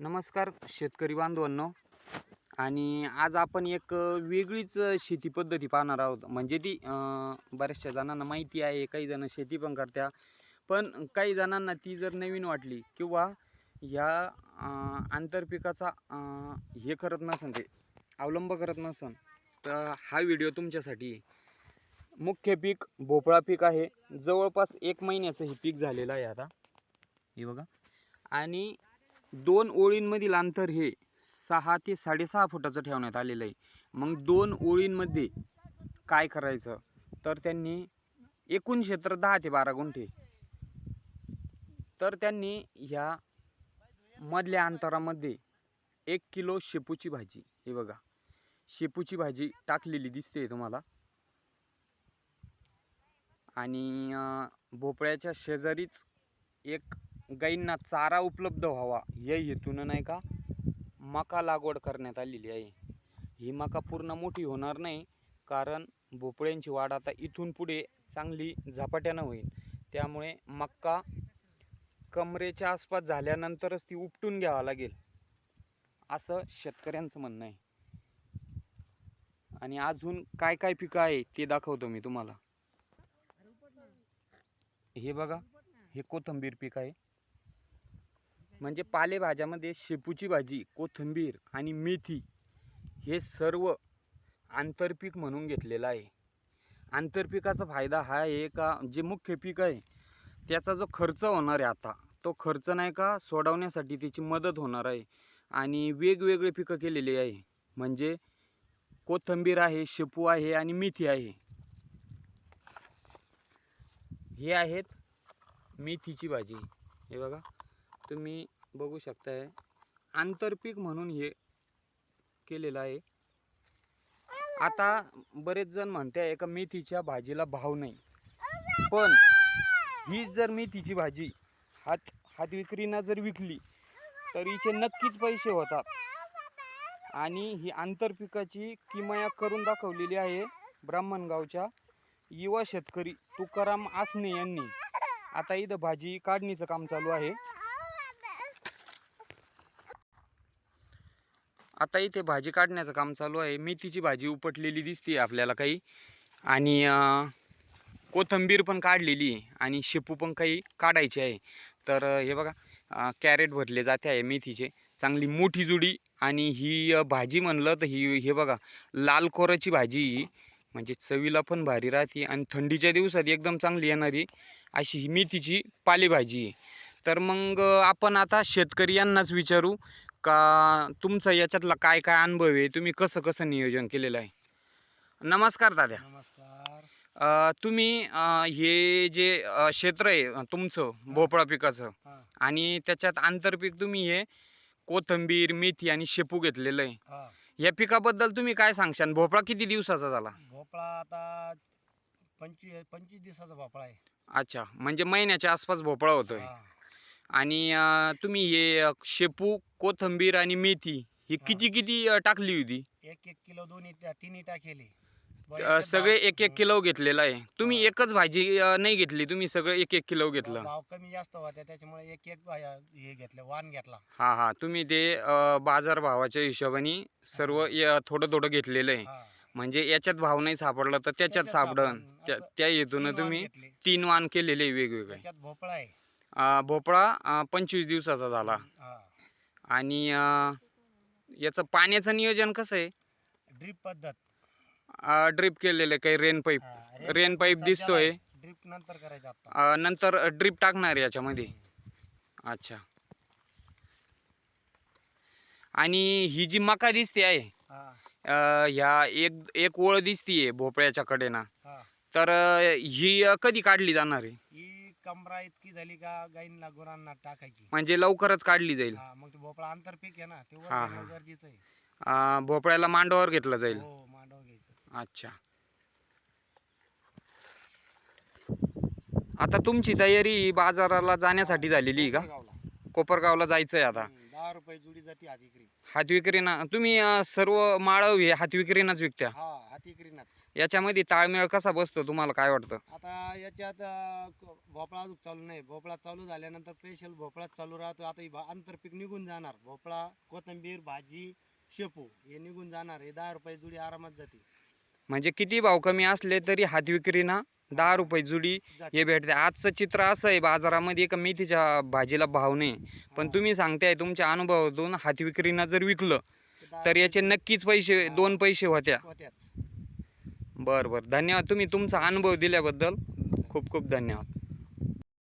नमस्कार शेतकरी बांधवांनो. आणि आज आपण एक वेगळीच शेती पद्धती पाहणार आहोत. म्हणजे ती बऱ्याचशा जणांना माहिती आहे काही जण शेती पण करत्या. पण काही जणांना ती जर नवीन वाटली किंवा ह्या आंतरपिकाचा हे करत नसन ते अवलंब करत नसन तर हा व्हिडिओ तुमच्यासाठी मुख्य पीक भोपळा पीक आहे. जवळपास एक महिन्याचं हे पीक झालेलं आहे आता. हे बघा. आणि दोन ओळींमधील अंतर हे सहा ते साडेसहा फुटाचं ठेवण्यात आलेलं आहे. मग दोन ओळींमध्ये काय करायचं? तर त्यांनी एकूण क्षेत्र दहा ते बारा गुंठे. तर त्यांनी ह्या मधल्या अंतरामध्ये एक किलो शेपूची भाजी हे बघा. शेपूची भाजी टाकलेली दिसते तुम्हाला. आणि भोपळ्याच्या शेजारीच एक गाईंना चारा उपलब्ध व्हावा या हेतूनं नाही का मका लागवड करण्यात आलेली आहे. ही मका पूर्ण मोठी होणार नाही कारण भोपळ्यांची वाढ आता इथून पुढे चांगली झपाट्यानं होईल. त्यामुळे मक्का कमरेच्या आसपास झाल्यानंतरच ती उपटून घ्यावा लागेल असं शेतकऱ्यांचं म्हणणं आहे. आणि अजून काय काय पिकं आहे ते दाखवतो मी तुम्हाला. हे बघा हे कोथिंबीर पीक आहे. म्हणजे पालेभाज्यामध्ये शेपूची भाजी कोथिंबीर आणि मेथी हे सर्व आंतरपीक म्हणून घेतलेलं आहे. आंतरपिकाचा फायदा हा आहे का जे मुख्य पीक आहे त्याचा जो खर्च होणार आहे आता तो खर्च नाही का सोडवण्यासाठी त्याची मदत होणार आहे. आणि वेगवेगळे पिकं केलेली आहे. म्हणजे कोथिंबीर आहे शेपू आहे आणि मेथी आहे. हे आहेत मेथीची भाजी. हे बघा. तुम्ही बघू शकताय. आंतरपीक म्हणून हे केलेलं आहे. आता बरेच जण म्हणते आहे मेथीच्या भाजीला भाव नाही. पण ही जर मेथीची भाजी हात हात विक्रीनं जर विकली तर हिचे नक्कीच पैसे होतात. आणि ही आंतरपिकाची किमया करून दाखवलेली आहे ब्राह्मणगावच्या युवा शेतकरी तुकाराम आसने यांनी. आता इथं भाजी काढणीचं काम चालू आहे. आता इथे भाजी काढण्याचं काम चालू आहे. मेथीची भाजी उपटलेली दिसते आपल्याला काही. आणि कोथंबीर कोथिंबीर पण काढलेली आहे आणि शेपू पण काही काढायची आहे. तर हे बघा कॅरेट भरले जाते आहे मेथीचे. चांगली मोठी जुडी आणि ही भाजी म्हणलं तर ही हे बघा लाल कोराची भाजी ही. म्हणजे चवीला पण भारी राहते आणि थंडीच्या दिवसात एकदम चांगली येणारी अशी ही मेथीची पालेभाजी आहे. तर मग आपण आता शेतकरी यांनाच विचारू का तुमचा याच्यातला काय काय अनुभव आहे? तुम्ही कसं कसं नियोजन केलेलं आहे? नमस्कार दादा. नमस्कार. अं, तुम्ही अं, हे जे अं, क्षेत्र आहे तुमचं भोपळा पिकाचं हा. आणि त्याच्यात आंतरपीक तुम्ही हे कोथंबीर मेथी आणि शेपू घेतलेलं आहे. हा. या पिकाबद्दल तुम्ही काय सांगशाल भोपळा किती दिवसाचा झाला? भोपळा आता पंचवीस पंचवीस दिवसाचा भोपळा आहे. अच्छा. म्हणजे महिन्याच्या आसपास भोपळा होतोय. हा. आणि तुम्ही हे शेपू कोथंबीर आणि मेथी ही. किती किती टाकली होती? एक एक किलो दोन्ही तिन्ही टाकेले. अं, सगळे एक एक किलो घेतलेलं आहे. तुम्ही हा. एकच भाजी अं, नाही घेतली तुम्ही सगळं एक एक किलो घेतलं. भाव कमी जास्त होत्या त्याच्यामुळे एक एक भा- हे घेतलं वाण घेतला. हा हा तुम्ही ते अं, बाजार भावाच्या हिशोबाने सर्व य- थोडं थोडं घेतलेलं आहे. हा. म्हणजे याच्यात भाव नाही सापडला तर त्याच्यात त्याच्यात सापडन. सापडन. त्या असं त्या हेतून तीन वाण तुम्ही घेतले. तीन वाण केलेले आहे वेगवेगळे. त्याच्यात भोपळा आहे. भोपळा पंचवीस दिवसाचा झाला. आणि याचं पाण्याचं नियोजन कसं आहे? ड्रीप पद्धत. ड्रिप केलेलं काही रेन पाईप रेन पाईप दिसतोय. ड्रीप नंतर करायचं नंतर ड्रिप टाकणार याच्यामध्ये. अच्छा. आणि ही जी मका दिसते आहे ह्या एक एक ओळ दिसतीये भोपळ्याच्या कडेनं. तर ही कधी काढली जाणार आहे? कमरा इतकी झाली का गाईंना गुरांना टाकायची. म्हणजे लवकरच काढली जाईल. हा मग ते भोपळा आंतरपीक आहे ना ते वर हा, घेणं हा. गरजेचं आहे. अं, भोपळ्याला मांडवावर घेतलं जाईल. हो मांडव घ्यायचं. अच्छा. आता तुमची तयारी बाजाराला जाण्यासाठी झालेली आहे का? कोपरगावला. कोपरगावला जायचं आहे आता. हम्म, दहा रुपये जुडी जाते हात विक्री. हात विक्रीना तुम्ही अं, सर्व माळव हे हात विक्रीनाच विकत्या? हा हात विक्रीनाच. याच्यामध्ये ताळमेळ कसा बसतो तुम्हाला काय वाटतं? आता याच्यात अं, क- भोपळा अजून चालू नाही. भोपळा चालू झाल्यानंतर स्पेशल भोपळाच चालू राहतो. आता ही भा- आंतरपीक निघून जाणार. भोपळा कोथिंबीर भाजी शेपू हे निघून जाणार. हे दहा रुपये जुडी आरामात जाते. म्हणजे किती भाव कमी असले तरी हात विक्रीना दहा रुपये जुडी हे भेटते. आजचं चित्र असं आहे बाजारामध्ये का मेथीच्या भाजीला भाव नाही. पण. तुम्ही सांगताय तुमच्या अनुभवातून हात विक्रीना जर विकलं तर याचे नक्कीच पैसे. दोन पैसे होत्या. बरं बरं. धन्यवाद. तुम्ही तुमचा अनुभव दिल्याबद्दल खूप खूप धन्यवाद.